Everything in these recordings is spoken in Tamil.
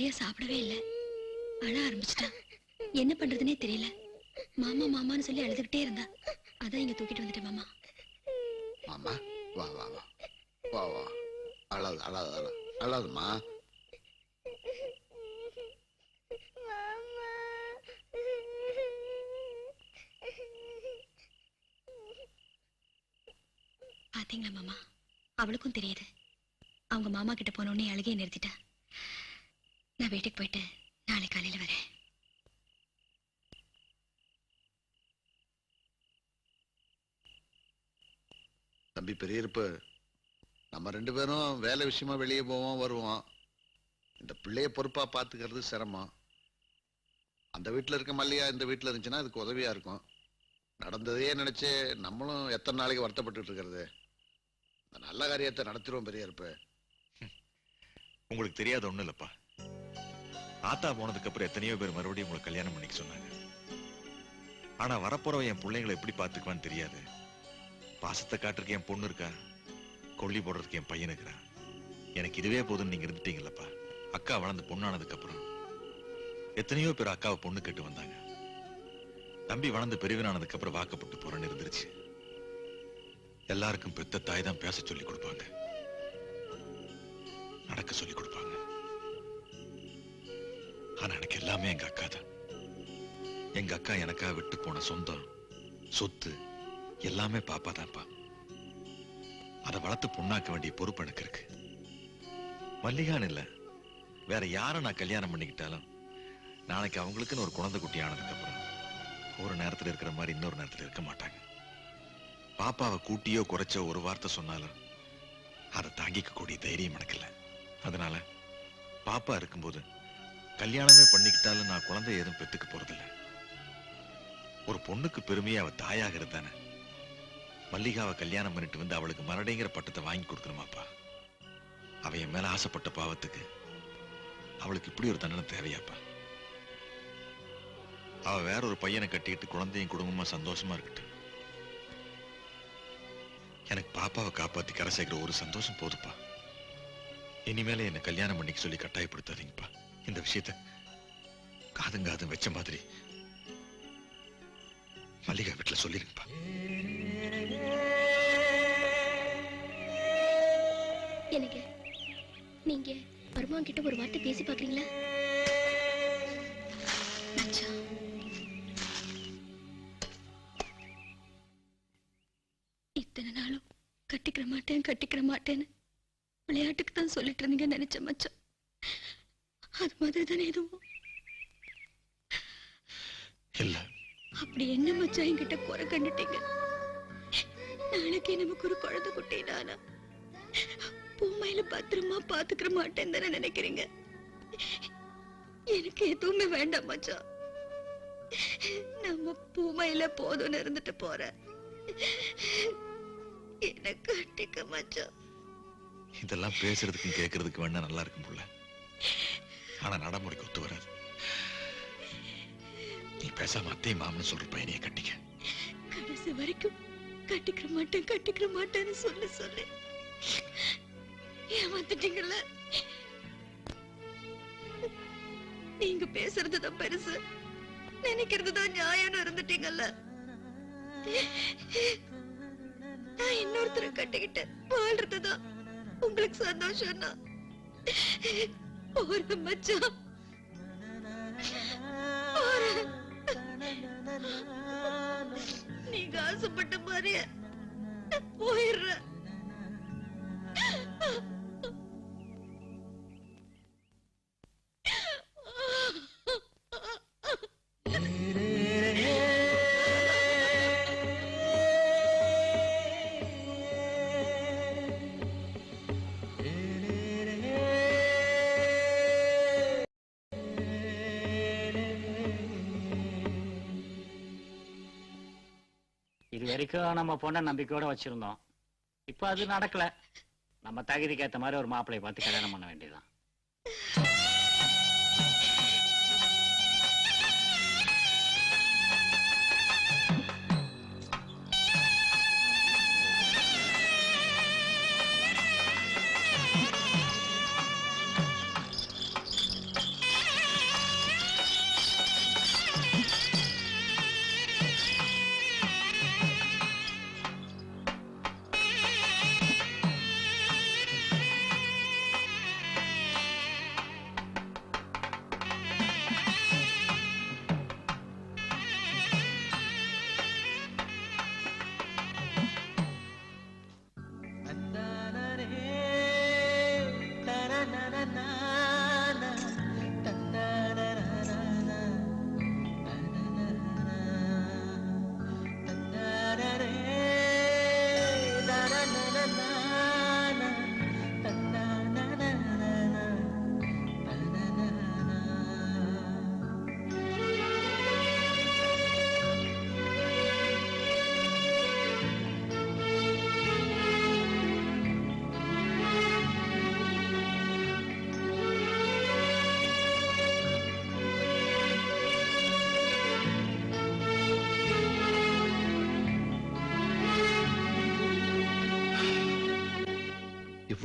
சரியா சாப்பிடவே இல்ல. அழ ஆரம்பிச்சிட்டான் என்ன பண்றதுனே தெரியல. மாமா மாமான்னு சொல்லி அழுதுகிட்டே இருந்தா. அதான் இங்க தூக்கிட்டு வந்துட்டேன் மாமா. மாமா வா வா வா. வா வா. அழாது அழாது அழாது. அழாதுமா பாத்தீங்களா மாமா? அவளுக்கும் தெரியுது. அவங்க மாமா கிட்ட போனோடனே அழுகையை நிறுத்திட்டா. நான் வீட்டுக்கு போயிட்டு நாளை காலையில வரேன். தம்பி பெரியருப்பு நம்ம ரெண்டு பேரும் வேலை விஷயமா வெளியே போவோம் வருவோம். இந்த பிள்ளைய பொறுப்பா பார்த்துக்கிறது சிரமம். அந்த வீட்டில் இருக்க மல்லியா இந்த வீட்டில் இருந்துச்சுன்னா அதுக்கு உதவியா இருக்கும். நடந்ததையே நினைச்சு நம்மளும் எத்தனை நாளைக்கு வருத்தப்பட்டுட்டு இருக்கிறது? இந்த நல்ல காரியத்தை நடத்திடுவோம் பெரியருப்பு. உங்களுக்கு தெரியாத ஒண்ணும் இல்லப்பா. தாத்தா போனதுக்கு அப்புறம் எத்தனையோ பேர் மறுபடியும் உங்களுக்கு கல்யாணம் பண்ணிக்க சொன்னாங்க. ஆனா வரப்போறவ என் பிள்ளைங்களை எப்படி பாத்துக்குவான்னு தெரியாது. பாசத்தை காட்டுறதுக்கு என் பொண்ணு இருக்கா? கொல்லி போடுறதுக்கு என் பையன் இருக்கிறான் எனக்கு இதுவே போதும்னு நீங்க இருந்துட்டீங்களப்பா அக்கா வளர்ந்து பொண்ணானதுக்கு அப்புறம் எத்தனையோ பேர் அக்காவை பொண்ணு கேட்டு வந்தாங்க. தம்பி வளர்ந்து பெரியவனானதுக்கு அப்புறம் வாக்கப்பட்டு போறேன்னு இருந்துருச்சு. எல்லாருக்கும் பெத்த தாய் தான் பேச சொல்லி கொடுப்பாங்க. நடக்க சொல்லி கொடுப்பாங்க. ஆனா எனக்கு எல்லாமே எங்க அக்கா தான். எங்க அக்கா எனக்காக விட்டு போன சொந்தம் சொத்து எல்லாமே பாப்பா தான்ப்பா. அதை வளர்த்து பொண்ணாக்க வேண்டிய பொறுப்பு எனக்கு இருக்கு. மல்லிகான்னு இல்ல வேற யாரை நான் கல்யாணம் பண்ணிக்கிட்டாலும் நாளைக்கு அவங்களுக்குன்னு ஒரு குழந்தை குட்டி ஆனதுக்கு அப்புறம் ஒரு நேரத்தில் இருக்கிற மாதிரி இன்னொரு நேரத்தில் இருக்க மாட்டாங்க. பாப்பாவை கூட்டியோ குறைச்சோ ஒரு வார்த்தை சொன்னாலும் அதை தாங்கிக்க கூடிய தைரியம் எனக்கு இல்லை. அதனால பாப்பா இருக்கும்போது கல்யாணமே பண்ணிக்கிட்டாலும் நான் குழந்தை எதுவும் பெத்துக்க போறதில்ல. ஒரு பொண்ணுக்கு பெருமையா அவ தாயாகிறது தானே மல்லிகாவை கல்யாணம் பண்ணிட்டு வந்து அவளுக்கு மரடைங்கிற பட்டத்தை வாங்கி கொடுக்கணுமாப்பா. அவ என் மேல ஆசைப்பட்ட பாவத்துக்கு அவளுக்கு இப்படி ஒரு தண்டனை தேவையாப்பா. அவ வேற ஒரு பையனை கட்டிக்கிட்டு குழந்தையும் குடும்பமா சந்தோஷமா இருக்கட்டும். எனக்கு பாப்பாவை காப்பாத்தி கரை சேர்க்கிற ஒரு சந்தோஷம் போதுப்பா. இனிமேல என்ன கல்யாணம் பண்ணிக்க சொல்லி கட்டாயப்படுத்தாதீங்கப்பா. இந்த விஷயத்த காதுங்காதும் வச்ச மாதிரி மல்லிகா வீட்டில் சொல்லிருங்கப்பா. எனக்கு நீங்க பர்மா கிட்ட ஒரு வார்த்தை பேசி பாக்குறீங்களா இத்தனை நாளும் கட்டிக்கிற மாட்டேன் கட்டிக்கிற மாட்டேன்னு விளையாட்டுக்கு தான் சொல்லிட்டு இருந்தீங்க நினைச்ச மச்சான் அது மாதிரி தானே எதுவும் இல்ல. அப்படி என்ன மச்சான் என்கிட்ட குறை கண்டுட்டீங்க? நாளைக்கு நமக்கு ஒரு குழந்தை குட்டி நானா? பூமையில பத்திரமா பாத்துக்கிற மாட்டேன்னு தானே நினைக்கிறீங்க? எனக்கு எதுவுமே வேண்டாம் மச்சான். நம்ம பூமையில போதும்னு இருந்துட்டு போறேன் என்ன கட்டிக்க மச்சான். இதெல்லாம் பேசுறதுக்கும் கேட்கறதுக்கு வேணா நல்லா இருக்கும் புள்ள. ஆனா நடைமுறைக்கு ஒத்து வராது. நீ பேசாம அத்தை மாமன்னு சொல்ற பையனையே கட்டிக்க. கடைசி வரைக்கும் கட்டிக்கிற மாட்டேன் கட்டிக்கிற மாட்டேன்னு சொல்லு சொல்லு. ஏமாத்திட்டீங்கல்ல? நீங்க பேசுறதுதான் பெருசு. நினைக்கிறதுதான் நியாயம்னு இருந்துட்டீங்கல்ல? நான் இன்னொருத்தரை கட்டிக்கிட்டு வாழ்றதுதான் உங்களுக்கு சந்தோஷம்னா. போறேன் மச்சான். போறேன். நீங்க ஆசைப்பட்ட மாதிரியே. போயிடுறேன். இது வரைக்கும் நம்ம பொண்ணை நம்பிக்கையோட வச்சிருந்தோம். இப்ப அது நடக்கல. நம்ம தகுதிக்கு ஏத்த மாதிரி ஒரு மாப்பிள்ளைய பார்த்து கல்யாணம் பண்ண வேண்டியதான்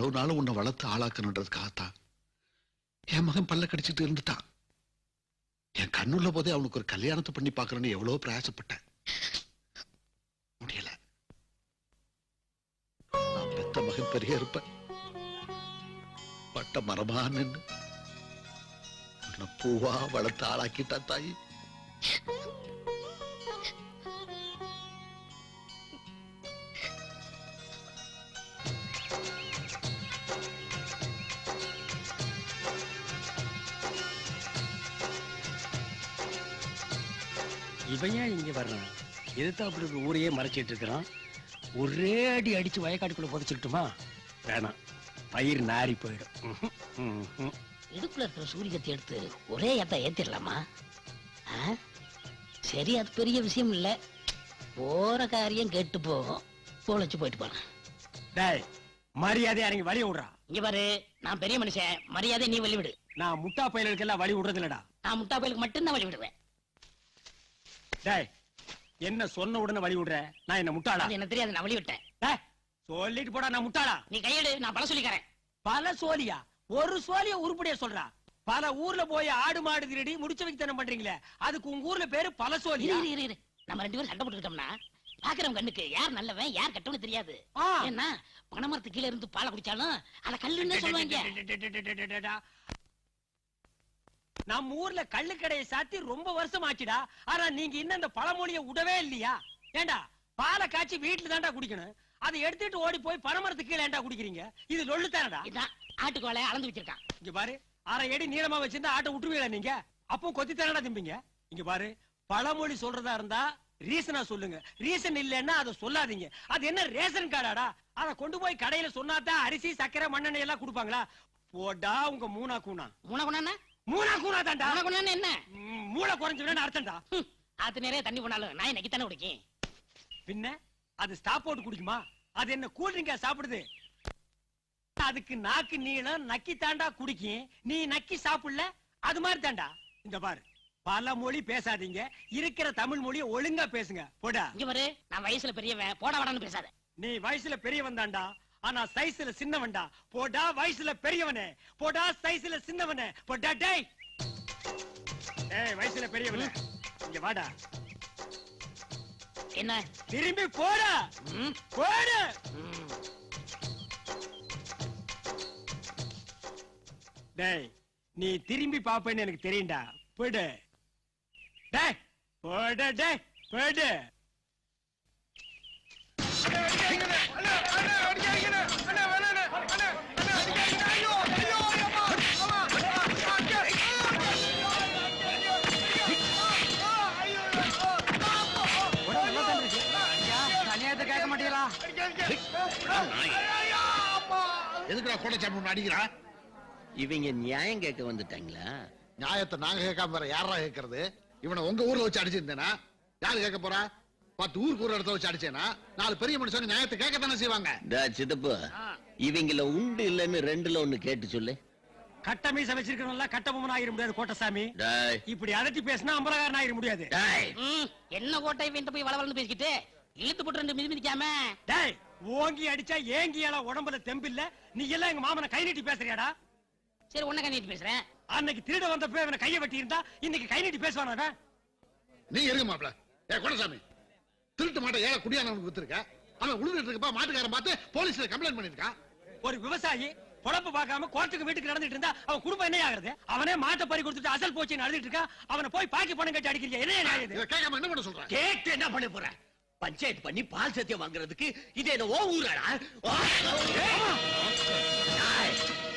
இவ்வளவு நாளும் உன்னை வளர்த்து ஆளாக்கணுன்றதுக்காகத்தான். என் மகன் பல்ல கடிச்சிட்டு இருந்துட்டான். என் கண்ணுள்ள போதே அவனுக்கு ஒரு கல்யாணத்தை பண்ணி பார்க்கணும்னு எவ்வளவு பிரயாசப்பட்டேன். முடியல. நான் பெத்த மகன் பெரிய இருப்பேன். பட்ட மரமா நின்று உன்னை பூவா வளர்த்து ஆளாக்கிட்டான் தாயி. இவன் ஏன் இங்க வர்றான் அப்படி ஒரு ஊரையே மறைச்சிட்டு இருக்கிறான்? ஒரே அடி அடிச்சு வயக்காட்டுக்குள்ள புதைச்சுக்கிட்டுமா வேணாம். பயிர் நாரி போயிடும். இடுப்புல இருக்கிற சூரியத்தை எடுத்து ஒரே ஏத்த ஏத்திடலாமா? சரி அது பெரிய விஷயம் இல்ல. போற காரியம் கெட்டு போகும் பொழைச்சு போயிட்டு போறேன் டேய் மரியாதை இறங்கி வழி விடுறா? இங்க பாரு நான் பெரிய மனுஷன். மரியாதை நீ வழி விடு. நான் முட்டா பயிலுக்கெல்லாம் வழி விடுறது இல்லடா நான் முட்டா பயலுக்கு மட்டும்தான் வழி விடுவேன். டேய் என்ன சொன்ன உடனே வழி விடுற நான் என்ன முட்டாளா அது எனக்கு தெரியாது நான் வழி விட்டேன் டேய் சொல்லிட்டு போடா நான் முட்டாளா நீ கையெடு நான் பல சொல்லிக்கிறேன் பல சோலியா ஒரு சோலிய உருப்படியா சொல்றா பல ஊர்ல போய் ஆடு மாடு திருடி முடிச்ச வைத்தனம் பண்றீங்களே அதுக்கு உங்க ஊர்ல பேரு பல சோலியா இரு இரு இரு நம்ம ரெண்டு பேரும் சண்டை போட்டுக்கிட்டோம்னா பாக்குறவங்க கண்ணுக்கு யார் நல்லவன் யார் கெட்டவன்னு தெரியாது ஆ. ஏன்னா பனைமரத்து கீழ இருந்து பாலை குடிச்சாலும் அத கல்லுன்னு சொல்லுவாங்க நம்ம ஊர்ல கள்ளுக்கடையை சாத்தி ரொம்ப வருஷம் ஆச்சுடா. ஆனா நீங்க இன்னும் அந்த பழமொழிய விடவே இல்லையா? ஏண்டா பாலை காய்ச்சி வீட்டுல தான்டா குடிக்கணும். அதை எடுத்துட்டு ஓடி போய் பனைமரத்துக்கு கீழே குடிக்கிறீங்க? இது லொள்ளு தானடா ஆட்டுக்கோலை அளந்து வச்சிருக்கான். இங்க பாரு அரை அடி நீளமா வச்சிருந்தா ஆட்டை விட்டுருவீங்களா நீங்க? அப்போ கொத்தி தானடா திம்பிங்க. இங்க பாரு பழமொழி சொல்றதா இருந்தா ரீசனா சொல்லுங்க. ரீசன் இல்லைன்னா அதை சொல்லாதீங்க. அது என்ன ரேஷன் கார்டாடா? அதை கொண்டு போய் கடையில சொன்னாதான் அரிசி சக்கரை மண்ணெண்ணெய் எல்லாம் கொடுப்பாங்களா? போடா உங்க மூணா கூணா மூணகுணா மூணா கூணா தான்டா மூணகுணா என்ன மூளை குறைஞ்சுன்னு அர்த்தம்டா. ஆத்து நிறைய தண்ணி போனாலும் நான் நக்கித்தானே குடிக்கும் பின்ன அது ஸ்டாப் போட்டு குடிக்குமா? அது என்ன கூல் ட்ரிங்கா சாப்பிடுது? அதுக்கு நாக்கு நீளம் நக்கி தாண்டா குடிக்கும் நீ நக்கி சாப்பிடல? அது மாதிரி தாண்டா இந்த பாரு பல மொழி பேசாதீங்க. இருக்கிற தமிழ் மொழியை ஒழுங்கா பேசுங்க. போடா. இங்க பாரு நான் வயசுல பெரியவன் போட வாடான்னு பேசாத. நீ வயசுல பெரியவன் தான்டா. ஆனா சைஸ்ல சின்னவன்டா. போடா வயசுல பெரியவனே. போடா சைஸ்ல சின்னவனே. போடா டேய். ஏய் வயசுல பெரியவனே. இங்க வாடா. என்ன? திரும்பி போடா. போடு. டேய் நீ திரும்பி பாப்பேன்னு எனக்கு தெரியும்டா. போடு. டேய் போடு டேய் போடு. எதுக்குடா கோட்டச்சாமி அடிக்கிறா? இவங்க நியாயம் கேட்க வந்துட்டாங்களா? நியாயத்தை நாங்க கேட்காம வேற யாரா கேட்கறது? இவனை உங்க ஊர்ல வச்சு அடிச்சிருந்தேனா? யாரு கேட்க போறா? பத்து ஊருக்கு ஒரு இடத்த வச்சு அடிச்சேனா? நாலு பெரிய மனுஷங்க நியாயத்தை கேட்கத்தானே செய்வாங்க. இவங்கள உண்டு இல்லைன்னு ரெண்டுல ஒண்ணு கேட்டு சொல்லு. கட்ட மீச வச்சிருக்கணும்ல கட்ட பொம்மன் ஆயிர முடியாது கோட்டசாமி. டேய். இப்படி அதட்டி பேசினா அம்பலகாரன் ஆயிர முடியாது. டேய். ம், என்ன கோட்டை போய் வளவளன்னு பேசிக்கிட்டு இழுத்து போட்டு ரெண்டு மிதி மிதிக்காம டேய் ஓங்கி அடிச்சா ஏங்கி எல்லாம் உடம்புல தெம்பில்ல. நீ எல்லாம் எங்க மாமனை கை நீட்டி பேசுறியாடா? சரி உன்ன கண்ணிட்டு பேசுறேன். அன்னைக்கு திருட வந்தப்ப இவனை கைய வெட்டி இருந்தா இன்னைக்கு கை நீட்டி பேசுவானா அவன்? நீ இருங்க மாப்ள ஏ கோட்டசாமி திருட்டு மாட்டை ஏழை குடியானவனுக்கு வித்துருக்க. அவன் உழுதுட்டு இருக்கப்பா மாட்டுக்காரன் பார்த்து போலீஸ்ல கம்ப்ளைண்ட் பண்ணிருக்கான் ஒரு விவசாயி பொழப்பு பார்க்காம கோர்ட்டுக்கு வீட்டுக்கு நடந்துட்டு இருந்தா அவன் குடும்பம் என்ன ஆகுறது? அவனே மாட்டை பறி கொடுத்துட்டு அசல் போச்சு நடந்துட்டு இருக்கான் அவனை போய் பாக்கி பணம் கட்டி அடிக்கிறீங்க என்ன கேட்காம என்ன பண்ண சொல்றேன் கேட்டு என்ன பண்ண போற? பஞ்சாயத்து பண்ணி பால் சத்தியம் வாங்குறதுக்கு இது என்ன ஓ ஊராடா?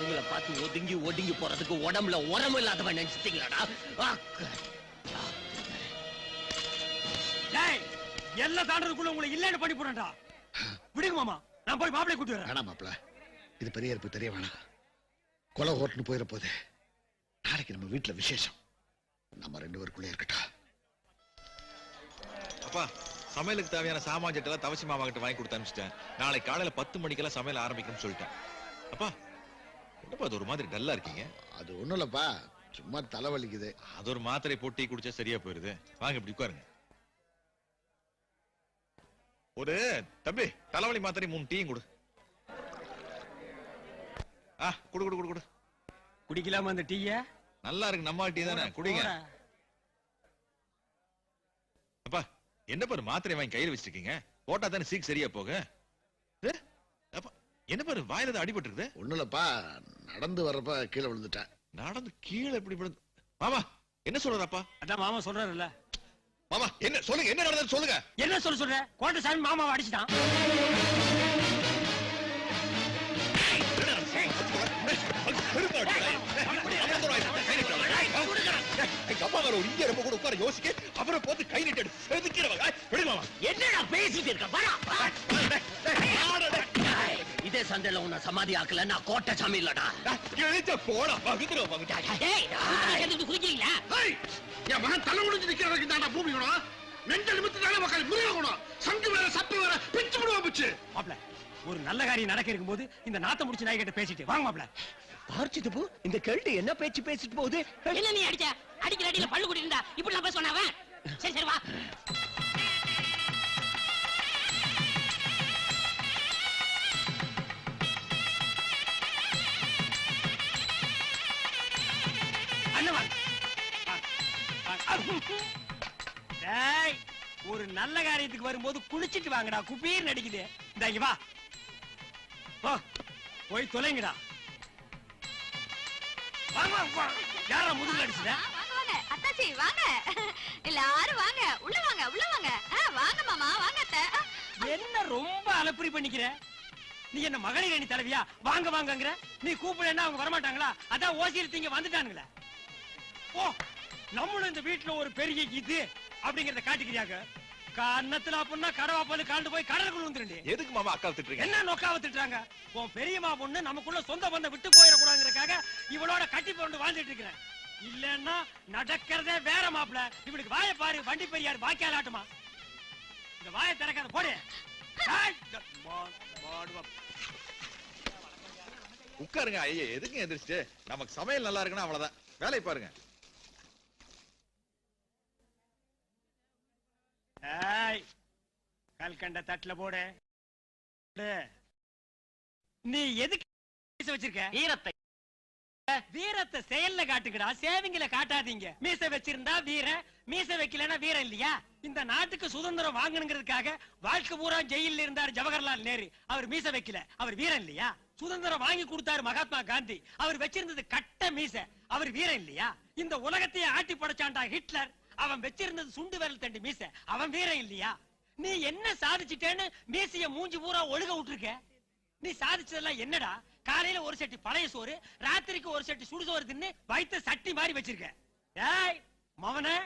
உங்களை பார்த்து ஒதுங்கி ஒடுங்கி போறதுக்கு உடம்புல உரமும் இல்லாதவன் நினைச்சிட்டீங்களாடா? எல்லாம் தாண்டதுக்குள்ள உங்களை இல்லைன்னு பண்ணி போறேன்டா விடுங்க மாமா நான் போய் மாப்பிளை கூட்டி வரேன். வேணாம் மாப்ள இது பெரிய இருப்பு தெரிய வேணாம். கொலை ஓட்டுன்னு போயிட போகுது நாளைக்கு நம்ம வீட்டுல விசேஷம். நம்ம ரெண்டு பேருக்குள்ளே இருக்கட்டும். அப்பா சமையலுக்கு தேவையான சாமான் சட்டெல்லாம் தவசி மாமா கிட்ட வாங்கி கொடுத்து அனுப்பிச்சிட்டேன். நாளை காலையில பத்து மணிக்கெல்லாம் சமையல் ஆரம்பிக்கணும்னு சொல்லிட்டேன். அப்பா என்னப்பா அது ஒரு மாதிரி டல்லா இருக்கீங்க? அது ஒண்ணும் இல்லப்பா சும்மா தலைவலிக்குது. அது ஒரு மாத்திரை போட்டு டீ குடிச்சா சரியா போயிருது. வாங்க இப்படி உட்காருங்க. ஒரு தம்பி தலைவலி மாத்திரை மூணு டீயும் கொடு. ஆ குடு குடு குடு குடு. குடிக்கலாமா அந்த டீய? நல்லா இருக்கு நம்ம டீ தானே குடிங்க. என்ன பாரு மாத்திரை வாங்கி கையில வச்சிருக்கீங்க? போட்டா தானே சீக் சரியா போக? என்ன பாரு வாயில தான் அடிபட்டு இருக்குது ஒண்ணும் இல்லப்பா நடந்து வர்றப்ப கீழே விழுந்துட்டேன். நடந்து கீழே எப்படி விழுந்து மாமா என்ன சொல்றாப்பா அதான் மாமா சொல்றாருல்ல. மாமா என்ன சொல்லுங்க என்ன நடந்தது சொல்லுங்க. என்ன சொல்ல சொல்ற? கோட்டசாமி மாமாவை அடிச்சிட்டான். அப்பா வர ஒரு இங்க ரொம்ப கூட உட்கார யோசிக்க. அப்புறம் போட்டு கை நீட்டு செதுக்கிறவங்க விடுமாமா என்னடா பேசிட்டு இருக்க? வாடா, வா. இதே சண்டையில உன்னை சமாதி ஆக்கல நான் கோட்டை சாமி இல்லடா. கிழிச்ச போடா பகுதிரும் பகுதி. ஏய், சேர்ந்துட்டு குதிக்கிறீங்களா? என் மகன் தலை முடிஞ்சு நிக்கிறதுக்கு தாண்டா பூமி குணம் நெஞ்ச நிமித்து தானே மக்கள் முருக குணம் சங்கு வேற சப்பு வேற பிச்சு விடுவா பிச்சு. மாப்ள ஒரு நல்ல காரியம் நடக்க இருக்கும்போது இந்த நாத்த முடிச்சு நாய் கிட்ட பேசிட்டு வாங்க மாப்ள பார்ச்சிட்டு போ இந்த கேள்வி என்ன பேச்சு பேசிட்டு போகுது? என்ன நீ அடிச்ச? அடிக்கிற அடியில பல்லு குடி இருந்தா இப்படி நான் பேசுவானா அவன் சரி சரி வா. ஒரு நல்ல காரியத்துக்கு வரும்போது குளிச்சிட்டு வாங்கடா. குப்பீர் நடிக்குது இந்த இங்க வா. போய் தொலைங்கடா. யாரா முதுகுல அடிச்சுத வாங்க வாங்க. அத்தாச்சி வாங்க. எல்லாரும் வாங்க. உள்ள வாங்க உள்ள வாங்க. வாங்க மாமா. வாங்க அத்தை. என்ன ரொம்ப அலப்பறி பண்ணிக்கிற? நீ என்ன மகளிர் அணி தலைவியா? வாங்க வாங்கங்கற? நீ கூப்பிடனா அவங்க வரமாட்டாங்களா? அதான் ஓசியில் தீங்க வந்துட்டானுங்களே. ஓ நம்மளும் இந்த வீட்டுல ஒரு பெரிய இது அப்படிங்கறத காட்டிக்கிறாங்க கன்னத்துல அப்படின்னா கடவா காண்டு போய் கடலுக்குள்ள வந்துருண்டி எதுக்கு மாமா அக்கா திட்டுறீங்க? என்ன நோக்காவ திட்டுறாங்க? உன் பெரியம்மா பொண்ணு நமக்குள்ள சொந்த பந்தம் விட்டு போயிடக்கூடாதுங்கிறதுக்காக இவளோட கட்டி போட்டு வாழ்ந்துட்டு இருக்கிறேன். இல்லன்னா நடக்கிறதே வேற மாப்பிள. இவனுக்கு வாயை பாரு வண்டி பெரியார் வாக்கியால் ஆட்டுமா? இந்த வாயை திறக்காத போடு. உட்காருங்க ஐயா எதுக்கு எந்திரிச்சு நமக்கு சமையல் நல்லா இருக்குன்னா அவ்வளவுதான். வேலையை பாருங்க. ஏய் கல்கண்ட தட்டுல போடு. நீ எதுக்கு மீசை வச்சிருக்க? வீரத்தை. வீரத்தை செயல்ல காட்டுங்கடா சேவிங்கள காட்டாதீங்க. மீசை வச்சிருந்தா வீரன் மீசை வைக்கலன்னா வீரன் இல்லையா? இந்த நாட்டுக்கு சுதந்திரம் வாங்கணுங்கிறதுக்காக வாழ்க்கை பூரா ஜெயில்ல இருந்தார் ஜவஹர்லால் நேரு. அவர் மீசை வைக்கல. அவர் வீரன் இல்லையா? சுதந்திரம் வாங்கி கொடுத்தாரு மகாத்மா காந்தி. அவர் வச்சிருந்தது கட்ட மீசை. அவர் வீரன் இல்லையா? இந்த உலகத்தையே ஆட்டி படைச்சான்டா ஹிட்லர். அவன் வச்சிருந்தது சுண்டு விரல் தண்டு மீசை. அவன் வீரன் இல்லையா? நீ என்ன சாதிச்சிட்டேன்னு மீசைய மூஞ்சி பூரா ஒழுக விட்டுருக்க? நீ சாதிச்சதெல்லாம் என்னடா? காலையில ஒரு சட்டி பழைய சோறு ராத்திரிக்கு ஒரு சட்டி சுடுசோறு தின்னு வயித்த சட்டி மாதிரி வச்சிருக்க. ஏய் மவனே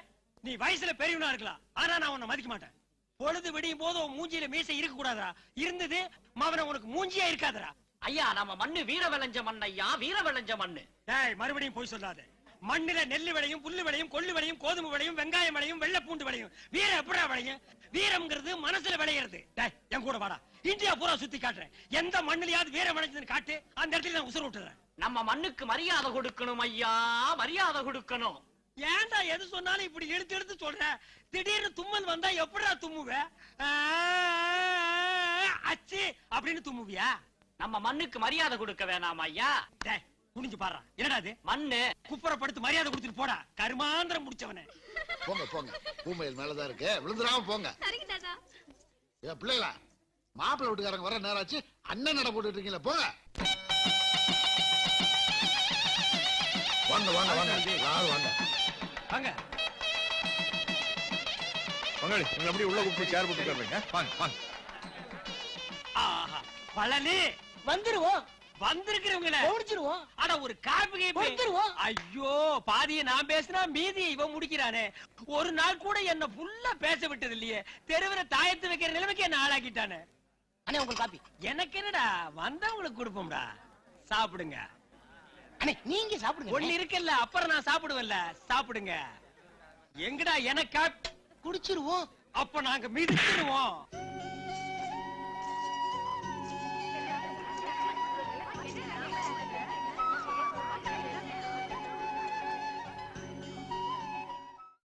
நீ வயசுல பெரியவனா இருக்கலாம். ஆனா நான் உன்னை மதிக்க மாட்டேன். பொழுது விடியும் போது உன் மூஞ்சியில மீசை இருக்க கூடாதா இருந்தது மவன உனக்கு மூஞ்சியா இருக்காதடா. ஐயா நம்ம மண்ணு வீர விளைஞ்ச மண் ஐயா வீர விளைஞ்ச மண்ணு. டேய் மறுபடியும் போய் சொல்லாத. மண்ணில நெல்லு விளையும் புல்லு விளையும் கொள்ளு விளையும் கோதுமை விளையும் வெங்காயம் விளையும் வெள்ளை பூண்டு விளையும் வீரம் எப்படா விளையும் வீரம்ங்கிறது மனசுல விளையிறது டேய் என் கூட வாடா இந்தியா பூரா சுத்தி காட்டுறேன் எந்த மண்ணிலையாவது வீரம் விளைஞ்சதுன்னு காட்டு அந்த இடத்துல நான் உசுர விட்டுறேன் நம்ம மண்ணுக்கு மரியாதை கொடுக்கணும் ஐயா மரியாதை கொடுக்கணும் ஏன்டா எது சொன்னாலும் இப்படி எடுத்து எடுத்து சொல்ற திடீர்னு தும்மல் வந்தா எப்படிடா தும்முவ அச்சி அப்படின்னு தும்முவியா நம்ம மண்ணுக்கு மரியாதை கொடுக்க வேணாம் ஐயா டேய் குனிஞ்சு பாடுறா. என்னடா இது? மண்ணு. குப்புற படுத்து மரியாதை கொடுத்துட்டு போடா. கருமாந்திரம் முடிச்சவனே. போங்க போங்க. பூமையில் மேலதான் இருக்கு. விழுந்துடாம போங்க. ஏ பிள்ளைகளா மாப்பிள்ளை வீட்டுக்காரங்க வர நேராச்சு அண்ணன் நட போட்டுட்டு இருக்கீங்களா? போங்க. வாங்க வாங்க வாங்க. எல்லாரும் வாங்க. வாங்க. பங்காளி உங்களை அப்படியே உள்ள கூப்பிட்டு சேர் போட்டு வாங்க வாங்க. பழனி. வந்துருவோம். வந்திருக்கிறவங்கள. ஓடிச்சிருவோம் அட ஒரு காப்பி வந்துருவோம் ஐயோ பாதிய நான் பேசினா மீதியை இவன் முடிக்கிறானே. ஒரு நாள் கூட என்ன ஃபுல்லா பேச விட்டது இல்லையே. தெருவுல தாயத்து வைக்கிற நிலைமைக்கு என்ன ஆளாக்கிட்டானே. அண்ணே உங்களுக்கு காப்பி. எனக்கு என்னடா வந்தவங்களுக்கு கொடுப்போம்டா. சாப்பிடுங்க. அண்ணே நீங்க சாப்பிடுங்க. ஒண்ணு இருக்குல்ல அப்புறம் நான் சாப்பிடுவேன்ல. சாப்பிடுங்க. எங்கடா எனக்கா குடிச்சிருவோம். அப்ப நாங்க மிதிச்சிருவோம்.